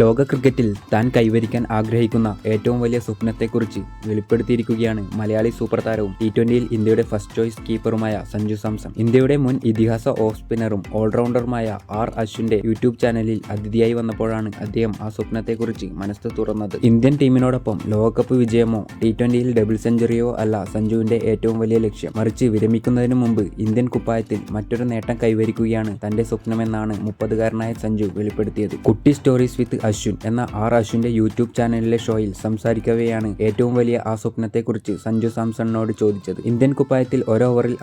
ലോക ക്രിക്കറ്റിൽ താൻ കൈവരിക്കാൻ ആഗ്രഹിക്കുന്ന ഏറ്റവും വലിയ സ്വപ്നത്തെക്കുറിച്ച് വെളിപ്പെടുത്തിയിരിക്കുകയാണ് മലയാളി സൂപ്പർ താരവും ടി ട്വന്റിയിൽ ഇന്ത്യയുടെ ഫസ്റ്റ് ചോയ്സ് കീപ്പറുമായ സഞ്ജു സാംസൺ. ഇന്ത്യയുടെ മുൻ ഇതിഹാസ ഓഫ് സ്പിന്നറും ഓൾറൗണ്ടറുമായ ആർ അശ്വിന്റെ യൂട്യൂബ് ചാനലിൽ അതിഥിയായി വന്നപ്പോഴാണ് അദ്ദേഹം ആ സ്വപ്നത്തെക്കുറിച്ച് മനസ്സ് തുറന്നത്. ഇന്ത്യൻ ടീമിനോടൊപ്പം ലോകകപ്പ് വിജയമോ ടി ട്വന്റിയിൽ ഡബിൾ സെഞ്ചുറിയോ അല്ല സഞ്ജുവിന്റെ ഏറ്റവും വലിയ ലക്ഷ്യം. മറിച്ച് വിരമിക്കുന്നതിന് മുമ്പ് ഇന്ത്യൻ കുപ്പായത്തിൽ മറ്റൊരു നേട്ടം കൈവരിക്കുകയാണ് തന്റെ സ്വപ്നമെന്നാണ് മുപ്പതുകാരനായ സഞ്ജു വെളിപ്പെടുത്തിയത്. കുട്ടി സ്റ്റോറീസ് വിത്ത് അശ്വിൻ എന്ന ആർ അശ്വിന്റെ യൂട്യൂബ് ചാനലിലെ ഷോയിൽ സംസാരിക്കവെയാണ് ഏറ്റവും വലിയ ആ സ്വപ്നത്തെക്കുറിച്ച് സഞ്ജു സാംസണിനോട് ചോദിച്ചത്. ഇന്ത്യൻ കുപ്പായത്തിൽ ഒരു ഓവറിൽ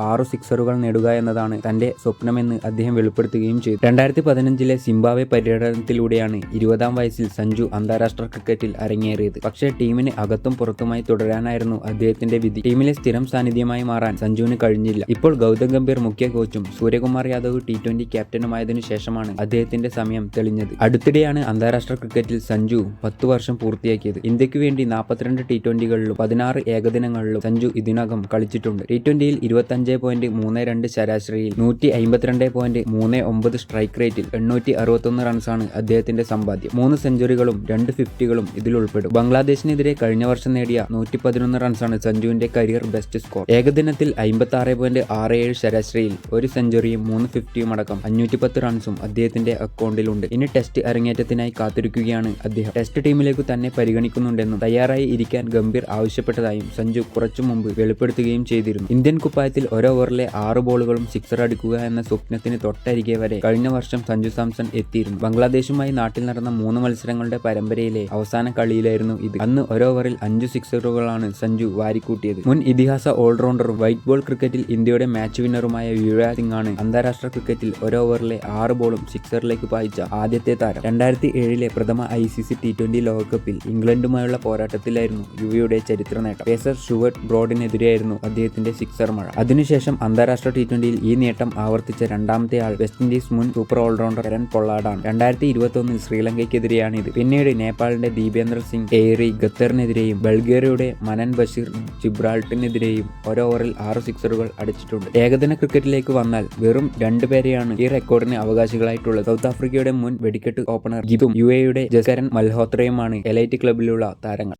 ആറു സിക്സറുകൾ നേടുക എന്നതാണ് തന്റെ സ്വപ്നമെന്ന് അദ്ദേഹം വെളിപ്പെടുത്തുകയും ചെയ്തു. രണ്ടായിരത്തി പതിനഞ്ചിലെ സിംബാവെ പര്യടനത്തിലൂടെയാണ് ഇരുപതാം വയസ്സിൽ സഞ്ജു അന്താരാഷ്ട്ര ക്രിക്കറ്റിൽ അരങ്ങേറിയത്. പക്ഷേ ടീമിന് അകത്തും പുറത്തുമായി തുടരാനായിരുന്നു അദ്ദേഹത്തിന്റെ വിധി. ടീമിലെ സ്ഥിരം സാന്നിധ്യമായി മാറാൻ സഞ്ജുവിന് കഴിഞ്ഞില്ല. ഇപ്പോൾ ഗൗതം ഗംഭീർ മുഖ്യ കോച്ചും സൂര്യകുമാർ യാദവ് ടി ട്വന്റി ക്യാപ്റ്റനുമായതിനു ശേഷമാണ് അദ്ദേഹത്തിന്റെ സമയം തെളിഞ്ഞത്. അടുത്തിടെയാണ് അന്താരാഷ്ട്ര ക്രിക്കറ്റിൽ സഞ്ജു പത്തു വർഷം പൂർത്തിയാക്കിയത്. ഇന്ത്യയ്ക്ക് വേണ്ടി നാൽപ്പത്തിരണ്ട് ടി ട്വന്റികളിലും പതിനാറ് ഏകദിനങ്ങളിലും സഞ്ജു ഇതിനകം കളിച്ചിട്ടുണ്ട്. ടി ട്വന്റിയിൽ ഇരുപത്തഞ്ച് പോയിന്റ് മൂന്ന് രണ്ട് ശരാശരിയിൽ നൂറ്റി അമ്പത്തിരണ്ട് പോയിന്റ് മൂന്ന് ഒമ്പത് സ്ട്രൈക്ക് റേറ്റിൽ എണ്ണൂറ്റി അറുപത്തൊന്ന് റൺസാണ് അദ്ദേഹത്തിന്റെ സമ്പാദ്യം. മൂന്ന് സെഞ്ചുറികളും രണ്ട് ഫിഫ്റ്റികളും ഇതിൽ ഉൾപ്പെടും. ബംഗ്ലാദേശിനെതിരെ കഴിഞ്ഞ വർഷം നേടിയ നൂറ്റി പതിനൊന്ന് റൺസാണ് സഞ്ജുവിന്റെ കരിയർ ബെസ്റ്റ് സ്കോർ ഏകദിനത്തിൽ അമ്പത്തി ആറ് പോയിന്റ് ആറ് ഏഴ് ശരാശരിയിൽ ഒരു സെഞ്ചുറിയും മൂന്ന് ഫിഫ്റ്റിയും അടക്കം അഞ്ഞൂറ്റി പത്ത് റൺസും അദ്ദേഹത്തിന്റെ അക്കൗണ്ടിലുണ്ട് ഇനി ടെസ്റ്റ് അരങ്ങേറ്റത്തിനായി കാത്തിരിക്കുകയാണ് അദ്ദേഹം. ടെസ്റ്റ് ടീമിലേക്ക് തന്നെ പരിഗണിക്കുന്നുണ്ടെന്നും തയ്യാറായി ഇരിക്കാൻ ഗംഭീർ ആവശ്യപ്പെട്ടതായും സഞ്ജു കുറച്ചു മുമ്പ് വെളിപ്പെടുത്തുകയും ചെയ്തിരുന്നു. ഇന്ത്യൻ കുപ്പായത്തിൽ ഒരു ഓവറിലെ ആറ് ബോളുകളും സിക്സർ അടിക്കുക എന്ന സ്വപ്നത്തിന് തൊട്ടരികെ വരെ കഴിഞ്ഞ വർഷം സഞ്ജു സാംസൺ എത്തിയിരുന്നു. ബംഗ്ലാദേശുമായി നാട്ടിൽ നടന്ന മൂന്ന് മത്സരങ്ങളുടെ പരമ്പരയിലെ അവസാന കളിയിലായിരുന്നു ഇത്. അന്ന് ഒരു ഓവറിൽ അഞ്ചു സിക്സറുകളാണ് സഞ്ജു വാരിക്കൂട്ടിയത്. മുൻ ഇതിഹാസ ഓൾറൗണ്ടറും വൈറ്റ് ബോൾ ക്രിക്കറ്റിൽ ഇന്ത്യയുടെ മാച്ച് വിന്നറുമായ യുവരാജ് ആണ് അന്താരാഷ്ട്ര ക്രിക്കറ്റിൽ ഒരു ഓവറിലെ ആറ് ബോളും സിക്സറിലേക്ക് പായിച്ച ആദ്യത്തെ താരം. രണ്ടായിരത്തി ഏഴിലെ പ്രഥമ I C C T twenty ലോകകപ്പിൽ ഇംഗ്ലണ്ടുമായുള്ള പോരാട്ടത്തിലായിരുന്നു യുവിയുടെ ചരിത്ര നേട്ടം. പേസർ ഷുവർട്ട് ബ്രോഡിനെതിരെയായിരുന്നു അദ്ദേഹത്തിന്റെ സിക്സർ മഴ. അതിനുശേഷം അന്താരാഷ്ട്ര ടി ട്വന്റിയിൽ ഈ നേട്ടം ആവർത്തിച്ച രണ്ടാമത്തെ ആൾ വെസ്റ്റ് ഇൻഡീസ് മുൻ സൂപ്പർ ഓൾറൗണ്ടർ കരൺ പൊള്ളാടാണ് രണ്ടായിരത്തി ഇരുപത്തി ഒന്നിൽ ഇത് പിന്നീട് നേപ്പാളിന്റെ ദീപേന്ദ്ര സിംഗ് എയറി ഖത്തറിനെതിരെയും ബൾഗേറിയയുടെ മനൻ ബഷീർ ജിബ്രാൾട്ടിനെതിരെയും ഓവറിൽ ആറ് സിക്സറുകൾ അടിച്ചിട്ടുണ്ട്. ഏകദിന ക്രിക്കറ്റിലേക്ക് വന്നാൽ വെറും രണ്ടുപേരെയാണ് ഈ റെക്കോർഡിന് അവകാശികളായിട്ടുള്ളത്. സൗത്ത് ആഫ്രിക്കയുടെ മുൻ വെടിക്കെട്ട് ഓപ്പണർ ഗിബും യു എയുടെ ജസ്കരൻ മൽഹോത്രയുമാണ് എലൈറ്റ് ക്ലബിലുള്ള താരങ്ങൾ.